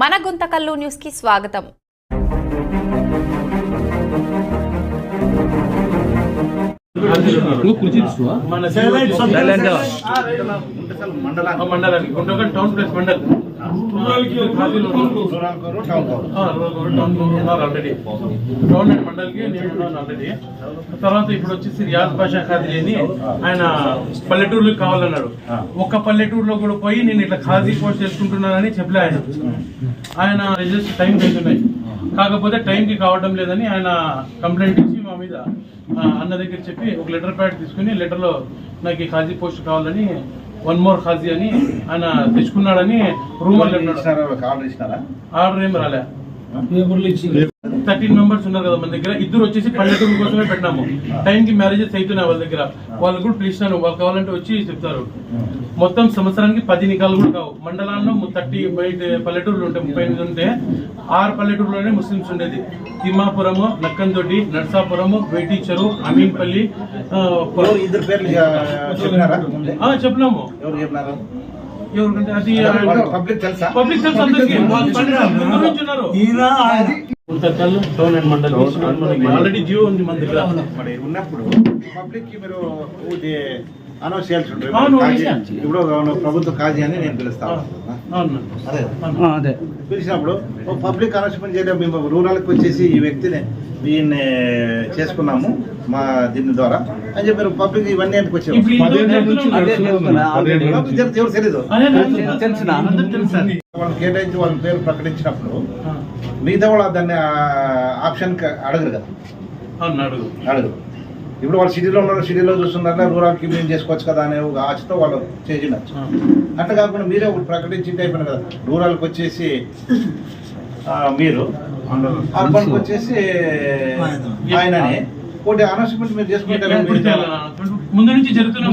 మన గుంతకల్లు న్యూస్కి స్వాగతం మండలానికి మండలానికి Guntakal town plus mandal already town and మండల్కి నేను ఆల్రెడీ తర్వాత ఇప్పుడు వచ్చేసి రియాజ్ బాషా ఖాదీ అని ఆయన పల్లెటూరులకు కావాలన్నాడు. ఒక్క పల్లెటూరులో కూడా పోయి నేను ఇట్లా ఖాదీ పోస్ట్ చేసుకుంటున్నానని చెప్పలే ఆయన. ఆయన రిజిస్టర్ టైం అవుతున్నాయి కాకపోతే టైంకి కావడం లేదని ఆయన కంప్లైంట్ ఇచ్చి మా మీద అన్న దగ్గర చెప్పి ఒక లెటర్ ప్యాడ్ తీసుకుని లెటర్లో నాకు ఈ ఖాజీ పోస్ట్ కావాలని వన్ మోర్ ఖాజీ అని ఆయన తెచ్చుకున్నాడని రూమర్ ఆర్డర్ ఇచ్చినారా ఆర్డర్ ఏం రాలే. థర్టీన్ మెంబర్స్ ఉన్నారు కదా మన దగ్గర. ఇద్దరు వచ్చేసి పల్లెటూరు కోసమే పెట్టినాము. టైం కి మ్యారేజెస్ అవుతున్నాయి వాళ్ళ దగ్గర. వాళ్ళు కూడా పిలిచినాను వాళ్ళు కావాలంటే వచ్చి చెప్తారు. మొత్తం సంవత్సరానికి పది నికాలు కూడా కావు మండలాల్లో థర్టీ బయట పల్లెటూర్లు ఉంటాయి ముప్పై ఎనిమిది ఉంటే ఆరు పల్లెటూరులోనే ముస్లిమ్స్ ఉండేది. తిమ్మాపురము నక్కందొడ్డి నర్సాపురము వేటీచరు అమీన్పల్లి చెప్పినాము. ఎవరు ఎవరికంటే అది పబ్లిక్ తెలుసా? పబ్లిక్ తెలుసు అందరికీ. ఉన్నారు. ఆల్రెడీ జియో ఉంది మన దగ్గర. ఉన్నప్పుడు పబ్లిక్కి మీరు ఇది అనౌన్స్ చేయాల్సి ఉంటుంది. ఇప్పుడు ప్రభుత్వ కాజీ అని నేను పిలుస్తాను అదే పిలిచినప్పుడు ఓ పబ్లిక్ అనౌన్స్మెంట్ చేయడం మేము రూరల్కి వచ్చేసి ఈ వ్యక్తిని దీన్ని చేసుకున్నాము మా దీని ద్వారా అని చెప్పి మీరు పబ్లిక్ ఇవన్నీ ఎందుకు. పబ్లిక్ తెలియదు, వాళ్ళు కేటాయించి వాళ్ళ పేరు ప్రకటించినప్పుడు మిగతా వాళ్ళు దాన్ని ఆప్షన్ అడగరు కదా? అవును అడుగు అడగరు. ఇప్పుడు వాళ్ళు సిటీలో ఉన్నారు సిటీలో చూస్తున్నారు రూరల్కి మేము చేసుకోవచ్చు కదా అనే ఒక ఆశతో వాళ్ళు చేసినచ్చు. అట్లా కాకుండా మీరే ఒకటి ప్రకటించింటే అయిపోయిన కదా రూరల్కి వచ్చేసి మీరు అర్బన్కి వచ్చేసి ఆయనని. ఒకటి అనౌన్స్మెంట్ మీరు చేసుకుంటే? ముందు నుంచి జరుగుతున్నాం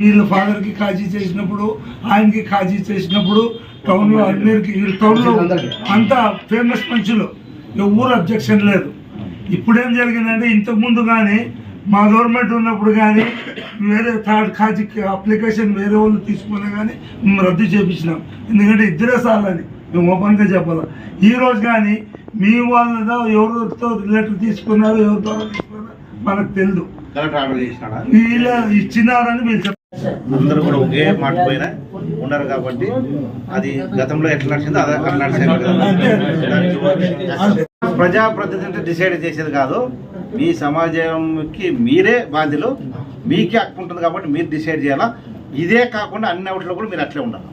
వీళ్ళ ఫాదర్కి కాజీ చేసినప్పుడు ఆయనకి కాజీ చేసినప్పుడు టౌన్లో అన్నిటికి టౌన్లో అంతా ఫేమస్ మనుషులు ఎవరు అబ్జెక్షన్ లేదు ఇప్పుడేం జరిగిందంటే ఇంతకు ముందు కానీ మా గవర్నమెంట్ ఉన్నప్పుడు కానీ వేరే థర్డ్ కాజీకి అప్లికేషన్ వేరే వాళ్ళు తీసుకున్నా కానీ మేము రద్దు చేపించినాం ఎందుకంటే ఇద్దరే సార్లని మేము ఓపెన్గా చెప్పాలి? ఈ రోజు కానీ మీ వాళ్ళతో ఎవరితో రిలేటివ్ తీసుకున్నారు ఎవరితో తీసుకున్నారో మనకు తెలియదు వీళ్ళ ఇచ్చినారని వీళ్ళు చెప్తారు అందరూ కూడా ఒకే మాట పోయిన ఉన్నారు కాబట్టి అది గతంలో ఎట్లా నడిచిందో అదే అట్లా నడిచారు కదా. ప్రజాప్రతినిధి డిసైడ్ చేసేది కాదు. మీ సమాజంకి మీరే బాధ్యులు. మీకే హక్కు ఉంటుంది కాబట్టి మీరు డిసైడ్ చేయాలా? ఇదే కాకుండా అన్ని అవుట్లో కూడా మీరు అట్లే ఉండాలి.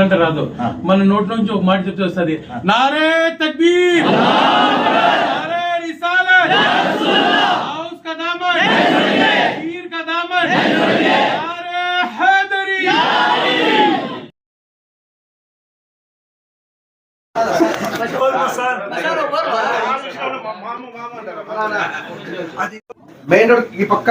అంటే రాదు. మన నోటి నుంచి ఒక మాట చెప్తే వస్తుంది. నారే తగ్గి హౌస్ మెయిన్ రోడ్ ఈ పక్క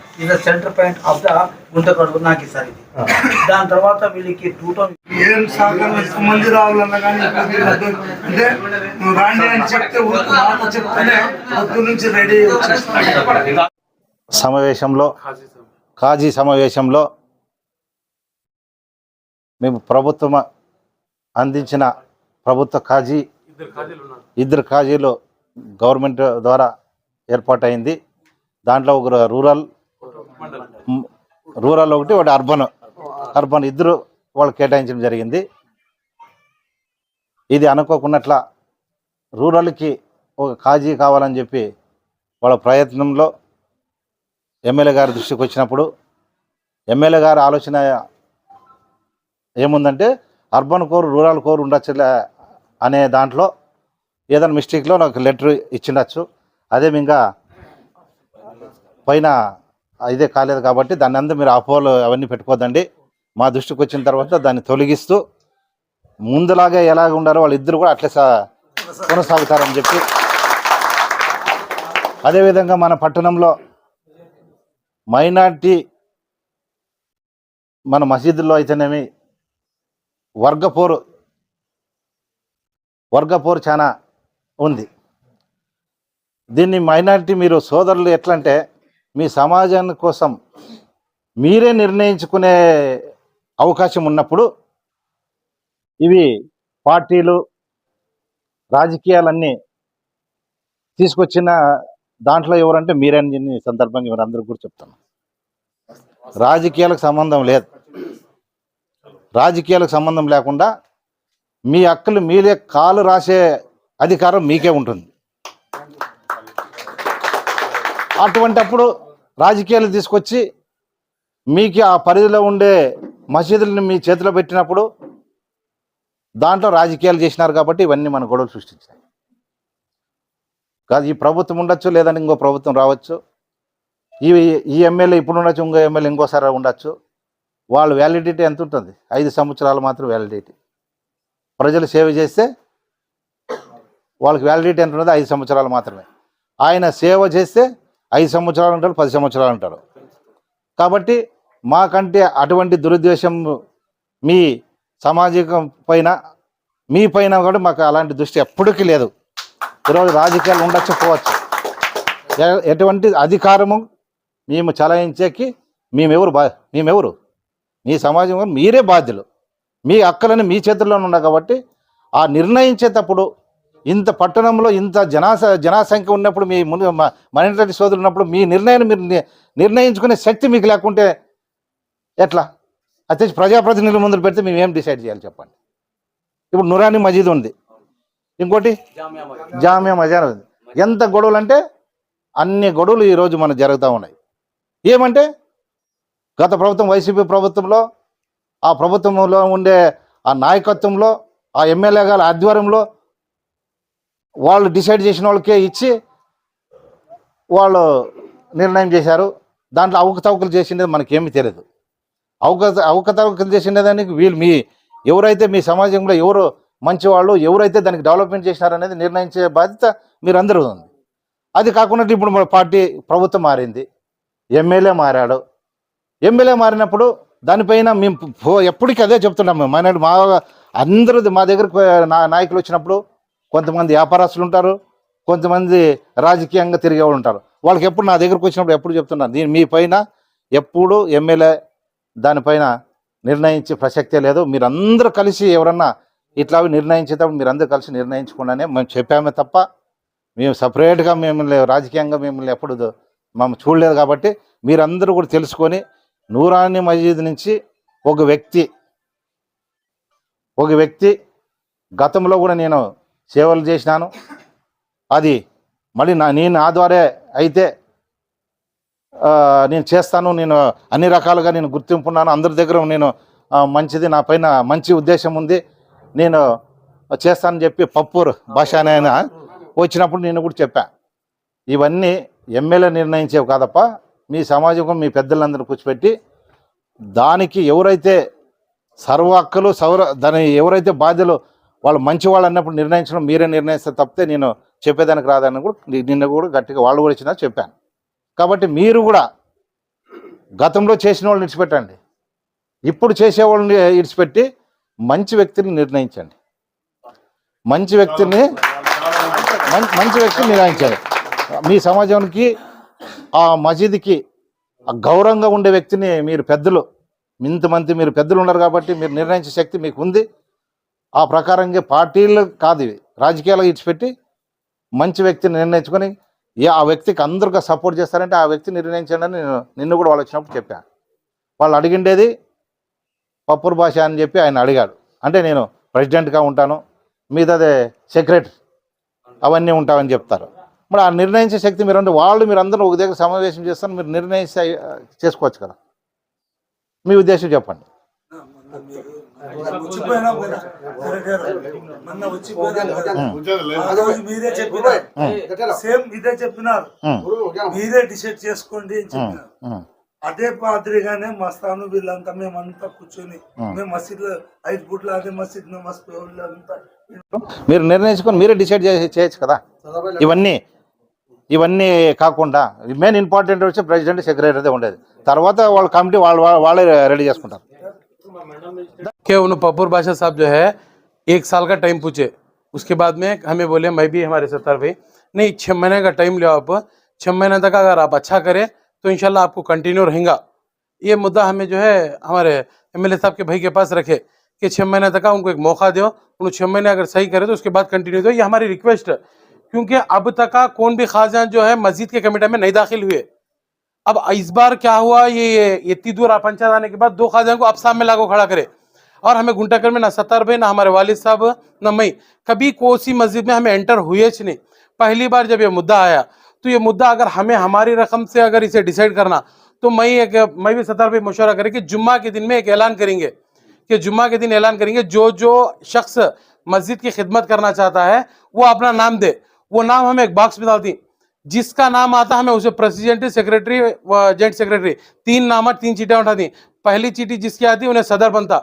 is the centre point of the నాకు ఇది. దాని తర్వాత వీళ్ళకి టూ టౌన్ ఏం సహకారం మంది రావాలన్నా కానీ అంటే నువ్వు రాండి అని చెప్తే ఊరికి మాట చెప్తేనే పొద్దు నుంచి రెడీ వచ్చేస్తాను సమావేశంలో కాజీ సమావేశంలో మేము ప్రభుత్వం అందించిన ప్రభుత్వ కాజీ ఇద్దరు కాజీలు గవర్నమెంట్ ద్వారా ఏర్పాటైంది. దాంట్లో ఒక రూరల్ రూరల్ ఒకటి ఒకటి అర్బన్. అర్బన్ ఇద్దరు వాళ్ళు కేటాయించడం జరిగింది. ఇది అనుకోకున్నట్ల రూరల్కి ఒక కాజీ కావాలని చెప్పి వాళ్ళ ప్రయత్నంలో ఎమ్మెల్యే గారి దృష్టికి వచ్చినప్పుడు ఎమ్మెల్యే గారి ఆలోచన ఏముందంటే అర్బన్ కోర్ రూరల్ కోర్ ఉండొచ్చులే అనే దాంట్లో ఏదైనా మిస్టేక్లో నాకు లెటర్ ఇచ్చిండొచ్చు. అదే ఇంకా పైన ఇదే కాలేదు కాబట్టి దాని అంతా మీరు అపోలో అవన్నీ పెట్టుకోదండి మా దృష్టికి వచ్చిన తర్వాత దాన్ని తొలగిస్తూ ముందులాగే ఎలాగ ఉండాలో వాళ్ళిద్దరు కూడా అట్లే సా- కొనసాగుతారని చెప్పి. అదేవిధంగా మన పట్టణంలో మైనార్టీ మన మసీదుల్లో అయితేనేమి వర్గపోరు వర్గపోరు చాలా ఉంది. దీన్ని మైనారిటీ మీరు సోదరులు ఎట్లంటే మీ సమాజాన్ని కోసం మీరే నిర్ణయించుకునే అవకాశం ఉన్నప్పుడు ఇవి పార్టీలు రాజకీయాలన్నీ తీసుకొచ్చిన దాంట్లో ఎవరంటే మీరని ఈ సందర్భంగా ఎవరందరూ కూడా చెప్తాను రాజకీయాలకు సంబంధం లేదు. రాజకీయాలకు సంబంధం లేకుండా మీ హక్కులు మీరే కాలు రాసే అధికారం మీకే ఉంటుంది. అటువంటప్పుడు రాజకీయాలు తీసుకొచ్చి మీకు ఆ పరిధిలో ఉండే మసీదులను మీ చేతిలో పెట్టినప్పుడు దాంట్లో రాజకీయాలు చేసినారు కాబట్టి ఇవన్నీ మన గొడవలు సృష్టించాయి. కాదు ఈ ప్రభుత్వం ఉండొచ్చు లేదంటే ఇంకో ప్రభుత్వం రావచ్చు. ఈ ఈ ఎమ్మెల్యే ఇప్పుడు ఉండొచ్చు ఇంకో ఎమ్మెల్యే ఇంకోసారి ఉండొచ్చు. వాళ్ళ వ్యాలిడిటీ ఎంత ఉంటుంది? ఐదు సంవత్సరాలు మాత్రం వ్యాలిడిటీ. ప్రజలు సేవ చేస్తే వాళ్ళకి వ్యాలిడిటీ ఎంత ఉన్నది ఐదు సంవత్సరాలు మాత్రమే. ఆయన సేవ చేస్తే ఐదు సంవత్సరాలు అంటారు పది సంవత్సరాలు అంటారు. కాబట్టి మాకంటే అటువంటి దురుద్దేశం మీ సామాజికం పైన మీ పైన కూడా మాకు అలాంటి దృష్టి ఎప్పటికీ లేదు. ఈరోజు రాజకీయాలు ఉండొచ్చు పోవచ్చు. ఎటువంటి అధికారము మేము చలాయించేకి మేమెవరు బా మేమెవరు? మీ సమాజం మీరే బాధ్యులు. మీ హక్కులను మీ చేతుల్లోనే ఉన్నాయి కాబట్టి ఆ నిర్ణయించేటప్పుడు ఇంత పట్టణంలో ఇంత జనాస జనాసంఖ్య ఉన్నప్పుడు మీ ముందు మైనారిటీ సోదరులు ఉన్నప్పుడు మీ నిర్ణయాన్ని మీరు నిర్ణయించుకునే శక్తి మీకు లేకుంటే ఎట్లా? అయితే ప్రజాప్రతినిధుల ముందు పెడితే మేము ఏం డిసైడ్ చేయాలి చెప్పండి. ఇప్పుడు నురాని మజీద్ ఉంది. ఇంకోటి? జామియా మజాన్ ఉంది. ఎంత గొడవలు అంటే అన్ని గొడవలు ఈరోజు మనకు జరుగుతూ ఉన్నాయి. ఏమంటే గత ప్రభుత్వం వైసీపీ ప్రభుత్వంలో ఆ ప్రభుత్వంలో ఉండే ఆ నాయకత్వంలో ఆ ఎమ్మెల్యే గారి ఆధ్వర్యంలో వాళ్ళు డిసైడ్ చేసిన వాళ్ళకే ఇచ్చి వాళ్ళు నిర్ణయం చేశారు. దాంట్లో అవకతవకలు చేసిండేది మనకేమీ తెలియదు. అవక అవకతవకలు చేసిండేదానికి వీళ్ళు మీ ఎవరైతే మీ సమాజంలో ఎవరు మంచివాళ్ళు ఎవరైతే దానికి డెవలప్మెంట్ చేసినారనేది నిర్ణయించే బాధ్యత మీరందరూ ఉంది. అది కాకుండా ఇప్పుడు మన పార్టీ ప్రభుత్వం మారింది. ఎమ్మెల్యే మారాడు. ఎమ్మెల్యే మారినప్పుడు దానిపైన మేము ఎప్పటికీ అదే చెప్తున్నాం మేము. మా అందరూ మా దగ్గరకు నా నాయకులు వచ్చినప్పుడు కొంతమంది వ్యాపారస్తులు ఉంటారు కొంతమంది రాజకీయంగా తిరిగే వాళ్ళు ఉంటారు. వాళ్ళకి ఎప్పుడు నా దగ్గరకు వచ్చినప్పుడు ఎప్పుడు చెప్తున్నాను దీని మీ పైన ఎప్పుడు ఎమ్మెల్యే దానిపైన నిర్ణయించే ప్రసక్తే లేదు. మీరందరూ కలిసి ఎవరన్నా ఇట్లా నిర్ణయించేటప్పుడు మీరందరూ కలిసి నిర్ణయించుకున్నానే మేము చెప్పామే తప్ప మేము సపరేట్గా మిమ్మల్ని రాజకీయంగా మిమ్మల్ని ఎప్పుడు మేము చూడలేదు కాబట్టి మీరందరూ కూడా తెలుసుకొని నూరాని మజీద్ నుంచి ఒక వ్యక్తి ఒక వ్యక్తి గతంలో కూడా నేను సేవలు చేసినాను. అది మళ్ళీ నా నేను నా ద్వారా అయితే నేను చేస్తాను. నేను అన్ని రకాలుగా నేను గుర్తింపున్నాను. అందరి దగ్గర నేను మంచిది నా పైన మంచి ఉద్దేశం ఉంది. నేను చేస్తానని చెప్పి పప్పూర్ భాష అనే ఆయన వచ్చినప్పుడు నేను కూడా చెప్పా. ఇవన్నీ ఎమ్మెల్యే నిర్ణయించేవి కాదప్ప మీ సమాజం మీ పెద్దలందరూ కూర్చోపెట్టి దానికి ఎవరైతే సర్వ హక్కులు సౌర దాని ఎవరైతే బాధ్యలు వాళ్ళు మంచి వాళ్ళు అన్నప్పుడు నిర్ణయించడం మీరే నిర్ణయిస్తే తప్పితే నేను చెప్పేదానికి రాదని కూడా నిన్న కూడా గట్టిగా వాళ్ళు కూడా ఇచ్చినా చెప్పాను. కాబట్టి మీరు కూడా గతంలో చేసిన వాళ్ళని ఇడిచిపెట్టండి ఇప్పుడు చేసేవాళ్ళని ఇడిచిపెట్టి మంచి వ్యక్తిని నిర్ణయించండి. మంచి వ్యక్తిని మంచి వ్యక్తిని నిర్ణయించాలి మీ సమాజానికి ఆ మసీదుకి గౌరవంగా ఉండే వ్యక్తిని మీరు పెద్దలు ఇంతమంది మీరు పెద్దలు ఉన్నారు కాబట్టి మీరు నిర్ణయించే శక్తి మీకు ఉంది ఆ ప్రకారంగా పార్టీలు కాదు ఇవి. రాజకీయాలు ఇచ్చిపెట్టి మంచి వ్యక్తిని నిర్ణయించుకొని ఏ ఆ వ్యక్తికి అందరుగా సపోర్ట్ చేస్తారంటే ఆ వ్యక్తి నిర్ణయించండి అని నేను నిన్ను కూడా వాళ్ళు వచ్చినప్పుడు చెప్పాను వాళ్ళు అడిగిండేది పప్పుర్ భాష అని చెప్పి ఆయన అడిగాడు. అంటే నేను ప్రెసిడెంట్గా ఉంటాను మీదదే సెక్రటరీ అవన్నీ ఉంటామని చెప్తారు. మరి ఆ నిర్ణయించే శక్తి మీరు అంటే వాళ్ళు మీరు అందరూ ఒక దగ్గర సమావేశం చేస్తారు మీరు నిర్ణయించే చేసుకోవచ్చు కదా. మీ ఉద్దేశం చెప్పండి. మొన్న కదా. ఆ రోజు మీరే చెప్పినారు. సేమ్ ఇదే చెప్పినారు. మీరే డిసైడ్ చేసుకోండి అని చెప్పినారు. అదే మాదిరిగానే మస్తాను వీళ్ళంతా మేమంతా కూర్చొని మేము మసీద్లో ఐదు పూట్ల అదే మసీద్ అంతా మీరు నిర్ణయించుకొని మీరే డిసైడ్ చేసి చేయొచ్చు కదా? ఇవన్నీ ఇవన్నీ కాకుండా మెయిన్ ఇంపార్టెంట్ వచ్చి ప్రెసిడెంట్ సెక్రటరీ ఉండేది. తర్వాత వాళ్ళ కమిటీ వాళ్ళు వాళ్ళే రెడీ చేసుకుంటారు. कि उन पपूर बादशाह साहब जो है, एक साल का टाइम पूछे। उसके बाद में हमें बोले, मैं भी हमारे सत्तार भाई। नहीं छः महीने का टाइम लो आप। छः महीने तक अगर आप अच्छा करें तो इंशाल्लाह आपको कंटिन्यू रहेगा। ये मुद्दा हमें जो है, हमारे एमएलए साहब के भाई के पास रखे कि छः महीने तक उनको एक मौका दो। उन छः महीने अगर सही करे तो उसके बाद कंटिन्यू दो। ये हमारी रिक्वेस्ट है। क्योंकि अब तक कौन भी खासजान जो है, मस्जिद के कमेटी में नहीं दाखिल हुए। अब इस बार क्या हुआ? ये इतनी दूर पंचायत आने के बाद दो खाजान को अब सामने लागू खड़ा करे। और हमें गुंटाकर में ना सत्तार भाई, ना हमारे वालिद साहब, ना मैं। कभी कोसी मस्जिद में हमें एंटर हुए नहीं। पहली बार जब ये मुद्दा आया तो ये मुद्दा अगर हमें हमारी रकम से अगर इसे डिसाइड करना तो मैं एक, मैं भी सत्तार भाई मशवरा करें कि जुम्मा के दिन में एक ऐलान करेंगे। कि जुम्मा के दिन ऐलान करेंगे, जो जो शख्स मस्जिद की खिदमत करना चाहता है, वो अपना नाम दे। वो नाम हमें एक बॉक्स में डाल दी। जिसका नाम आता हमें उसे प्रेसिडेंट सेक्रेटरी व जॉइंट सेक्रेटरी तीन नाम तीन चीटें उठा दी पहली चीटी जिसकी आती उन्हें सदर बनता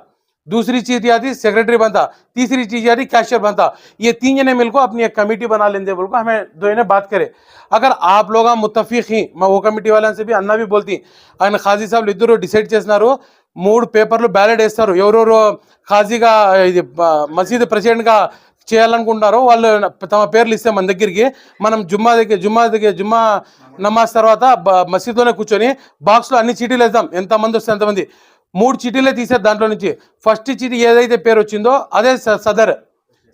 दूसरी चीटी आती सेक्रेटरी बनता तीसरी चीज आती कैशियर बनता ये तीन जने मिलकर अपनी एक कमेटी बना लेंगे बोल को हमें दो जने बात करे अगर आप लोग ముత్తఫీక్ ही मैं वो కమిటీ వాళ్ళని చెప్పి అన్న भी बोलती ఆయన ఖాజీ సాబ్ ఇద్దరు డిసైడ్ చేసినారు మూడు పేపర్లు బ్యాలెట్ వేస్తారు ఎవరెవరు ఖాజీగా ఇది బ- మసీద్ ప్రెసిడెంట్గా చేయాలనుకుంటున్నారో వాళ్ళు తమ పేర్లు ఇస్తే మన దగ్గరికి. మనం జుమ్మా దగ్గర జుమ్మా దగ్గర జుమ్మా నమాజ్ తర్వాత మసీద్లోనే కూర్చొని బాక్స్లో అన్ని చీటీలు వేద్దాం. ఎంతమంది వస్తే ఎంతమంది మూడు చీటీలే తీసేది దాంట్లో నుంచి. ఫస్ట్ చీటీ ఏదైతే పేరు వచ్చిందో అదే స- Sadar.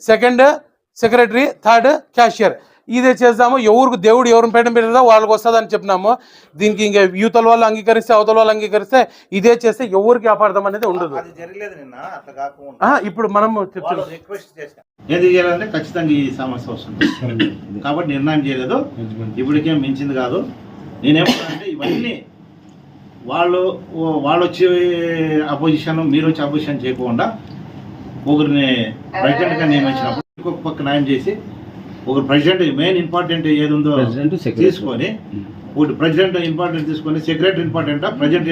Second secretary third cashier. ఇదే చేద్దాము. ఎవరికి దేవుడు ఎవరిని పెట్టడం పెట్టదో వాళ్ళకి వస్తుందని చెప్పినాము. దీనికి ఇంకా యూతల వాళ్ళు అంగీకరిస్తే అవతల వాళ్ళు అంగీకరిస్తే ఇదే చేస్తే ఎవరికి అపార్థం అనేది ఉండదు. అది జరగలేదు నిన్న అట్లా కాకుండా ఆ, ఇప్పుడు మనం చెప్తున్నాం రిక్వెస్ట్ చేశాం ఏది చేయాలంటే ఖచ్చితంగా ఈ సమస్య వస్తుంది. కాబట్టి నిర్ణయం చేయలేదు. ఇప్పటికేం మించింది కాదు. నేనేమంటానంటే ఇవన్నీ వాళ్ళు వాళ్ళు వచ్చి అపోజిషన్ మీరు వచ్చి అపోజిషన్ చేయకుండా ఒకరిని ప్రెసిడెంట్గా నియమించినప్పుడు ఇంకొక పక్క న్యాయం చేసి ఒక ప్రెసిడెంట్ మెయిన్ ఇంపార్టెంట్ ఏది ఉందో తీసుకొని ఒకటి ప్రెసిడెంట్ ఇంపార్టెంట్ తీసుకొని secretary important president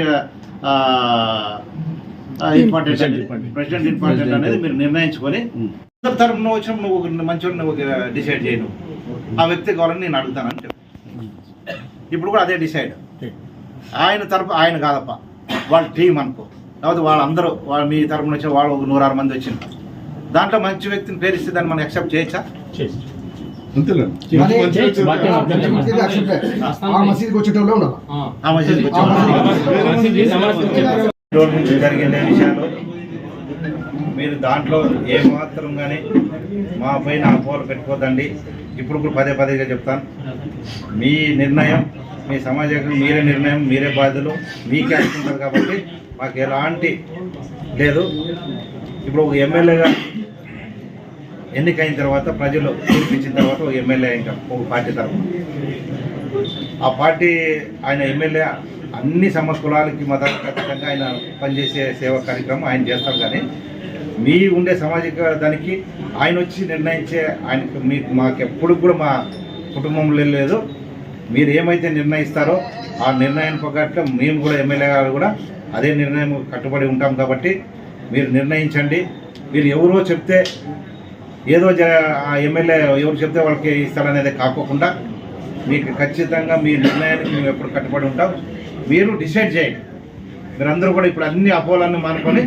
important president important అనేది. మీరు నిర్ణయించుకొని అందరి తరపున వచ్చినప్పుడు నువ్వు ఒక మంచి నువ్వు డిసైడ్ చేయను. ఆ వ్యక్తి కావాలని నేను అడుగుతానని చెప్పి ఇప్పుడు కూడా అదే డిసైడ్ ఆయన తరపు ఆయన కాదప్ప. వాళ్ళ టీం అనుకో. లేకపోతే వాళ్ళందరూ వాళ్ళ మీ తరపున వచ్చిన వాళ్ళు ఒక నూరారు మంది వచ్చింది దాంట్లో మంచి వ్యక్తిని పేరిస్తే దాన్ని మనం యాక్సెప్ట్ చేయొచ్చా? ఆ నుంచి జరిగిన విషయాలు మీరు దాంట్లో ఏమాత్రం కానీ మా పైన అపోహలు పెట్టుకోదండి ఇప్పుడు కూడా పదే పదేగా చెప్తాను. మీ నిర్ణయం మీ సమాజం మీరే నిర్ణయం మీరే బాధ్యులు మీకే అనుకుంటారు కాబట్టి మాకు ఎలాంటి లేదు. ఇప్పుడు ఒక ఎమ్మెల్యేగా ఎన్నికైన తర్వాత ప్రజలు తీర్పిచ్చిన తర్వాత ఎమ్మెల్యే ఇంకా ఒక పార్టీ తరఫున ఆ పార్టీ ఆయన ఎమ్మెల్యే అన్ని సమ కులాలకి మతాలకు ఖచ్చితంగా ఆయన పనిచేసే సేవా కార్యక్రమం ఆయన చేస్తారు కానీ మీ ఉండే సామాజిక దానికి ఆయన వచ్చి నిర్ణయించే ఆయనకు మీకు మాకు ఎప్పుడు కూడా మా కుటుంబంలో లేదు. మీరు ఏమైతే నిర్ణయిస్తారో ఆ నిర్ణయం ప్రకారం మేము కూడా ఎమ్మెల్యే గారు కూడా అదే నిర్ణయం కట్టుబడి ఉంటాం కాబట్టి మీరు నిర్ణయించండి. మీరు ఎవరో చెప్తే ఏదో ఎమ్మెల్యే ఎవరు చెప్తే వాళ్ళకి ఇస్తారనేది కాకోకుండా మీకు ఖచ్చితంగా మీ నిర్ణయానికి మేము ఎప్పుడు కట్టుబడి ఉంటాం. మీరు డిసైడ్ చేయండి. మీరందరూ కూడా ఇప్పుడు అన్ని అపోలన్నీ మానుకొని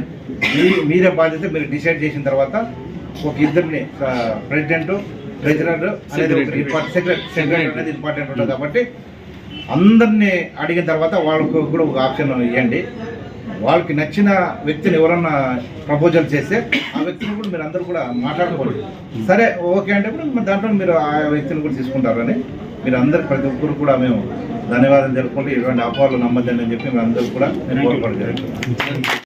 మీ మీరే బాధ్యత మీరు డిసైడ్ చేసిన తర్వాత ఒక ఇద్దరిని ప్రెసిడెంట్ ట్రెజరర్ అనేది సెక్రటరీ సెక్రటరీ అనేది ఇంపార్టెంట్ ఉంటుంది కాబట్టి అందరినీ అడిగిన తర్వాత వాళ్ళకు కూడా ఒక ఆప్షన్ ఇవ్వండి. వాళ్ళకి నచ్చిన వ్యక్తిని ఎవరన్నా ప్రపోజల్ చేస్తే ఆ వ్యక్తిని కూడా మీరు అందరూ కూడా మాట్లాడుకోవాలి సరే ఓకే అంటే కూడా దాంట్లో మీరు ఆ వ్యక్తిని కూడా తీసుకుంటారని మీరు అందరు ప్రతి ఒక్కరు కూడా మేము ధన్యవాదాలు తెలుపుకుంటే ఇటువంటి అపోహలు నమ్మద్దని అని చెప్పి మేము అందరూ కూడా నేను కోరుకోవడం జరుగుతుంది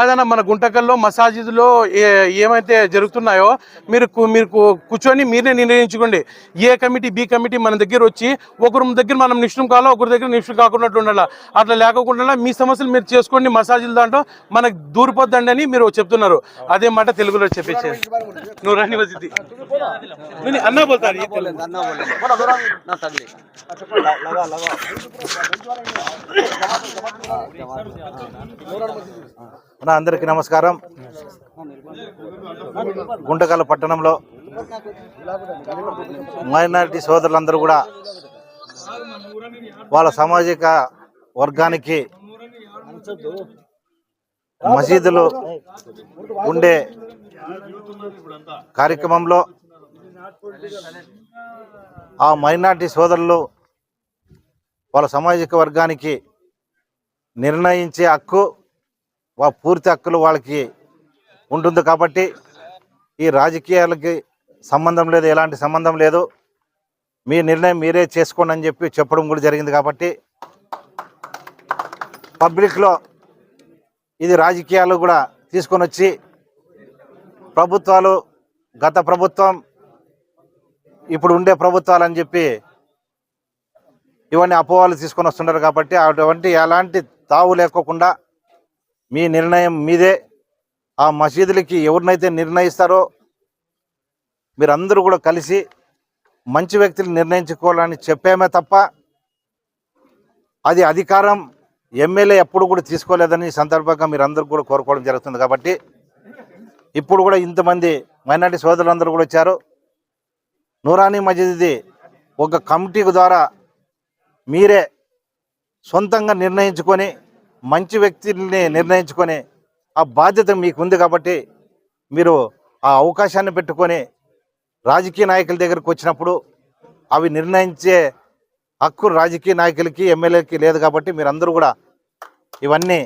కాదన్న మన గుంటకల్లో మసాజిద్లో ఏమైతే జరుగుతున్నాయో మీరు మీరు కూర్చొని మీరే నిర్ణయించుకోండి. ఏ కమిటీ బి కమిటీ మన దగ్గర వచ్చి ఒకరి దగ్గర మనం నిష్ణం కావాలో ఒకరి దగ్గర నిష్ణం కాకుండా ఉండాలి? అట్లా లేకుండా మీ సమస్యలు మీరు చేసుకోండి మసాజీలు దాంట్లో మనకు దూరిపోద్దండి అని మీరు చెప్తున్నారు. అదే మాట తెలుగులో చెప్పేసి నువ్వు రాని వజిద్ది అన్నా పోతారు నా అందరికీ నమస్కారం. గుంటకల్ పట్టణంలో మైనారిటీ సోదరులందరూ కూడా వాళ్ళ సామాజిక వర్గానికి మసీదులు ఉండే కార్యక్రమంలో ఆ మైనార్టీ సోదరులు వాళ్ళ సామాజిక వర్గానికి నిర్ణయించే హక్కు పూర్తి హక్కులు వాళ్ళకి ఉంటుంది కాబట్టి ఈ రాజకీయాలకి సంబంధం లేదు ఎలాంటి సంబంధం లేదు. మీ నిర్ణయం మీరే చేసుకోండి అని చెప్పి చెప్పడం కూడా జరిగింది కాబట్టి పబ్లిక్లో ఇది రాజకీయాలు కూడా తీసుకొని వచ్చి ప్రభుత్వాలు గత ప్రభుత్వం ఇప్పుడు ఉండే ప్రభుత్వాలు అని చెప్పి ఇవన్నీ అపోవాలు తీసుకొని వస్తున్నారు కాబట్టి అటువంటి ఎలాంటి తావు లేకోకుండా మీ నిర్ణయం మీదే. ఆ మసీదులకి ఎవరినైతే నిర్ణయిస్తారో మీరందరూ కూడా కలిసి మంచి వ్యక్తులు నిర్ణయించుకోవాలని చెప్పామే తప్ప అది అధికారం ఎమ్మెల్యే ఎప్పుడు కూడా తీసుకోలేదని సందర్భంగా మీరందరూ కూడా కోరుకోవడం జరుగుతుంది కాబట్టి ఇప్పుడు కూడా ఇంతమంది మైనార్టీ సోదరులందరూ కూడా వచ్చారు. నూరానీ మసీదుది ఒక కమిటీ ద్వారా మీరే సొంతంగా నిర్ణయించుకొని మంచి వ్యక్తిని నిర్ణయించుకొని ఆ బాధ్యత మీకు ఉంది కాబట్టి మీరు ఆ అవకాశాన్ని పెట్టుకొని రాజకీయ నాయకుల దగ్గరకు వచ్చినప్పుడు అవి నిర్ణయించే హక్కు రాజకీయ నాయకులకి ఎమ్మెల్యేలకి లేదు కాబట్టి మీరందరూ కూడా ఇవన్నీ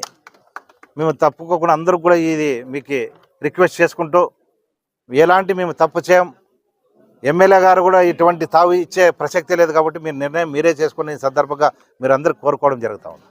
మేము తప్పుకోకుండా అందరూ కూడా ఇది మీకు రిక్వెస్ట్ చేసుకుంటూ ఎలాంటి మేము తప్పు చేయం. ఎమ్మెల్యే గారు కూడా ఇటువంటి తావు ఇచ్చే ప్రసక్తి లేదు కాబట్టి మీరు నిర్ణయం మీరే చేసుకునే సందర్భంగా మీరు అందరూ కోరుకోవడం జరుగుతూ ఉంది.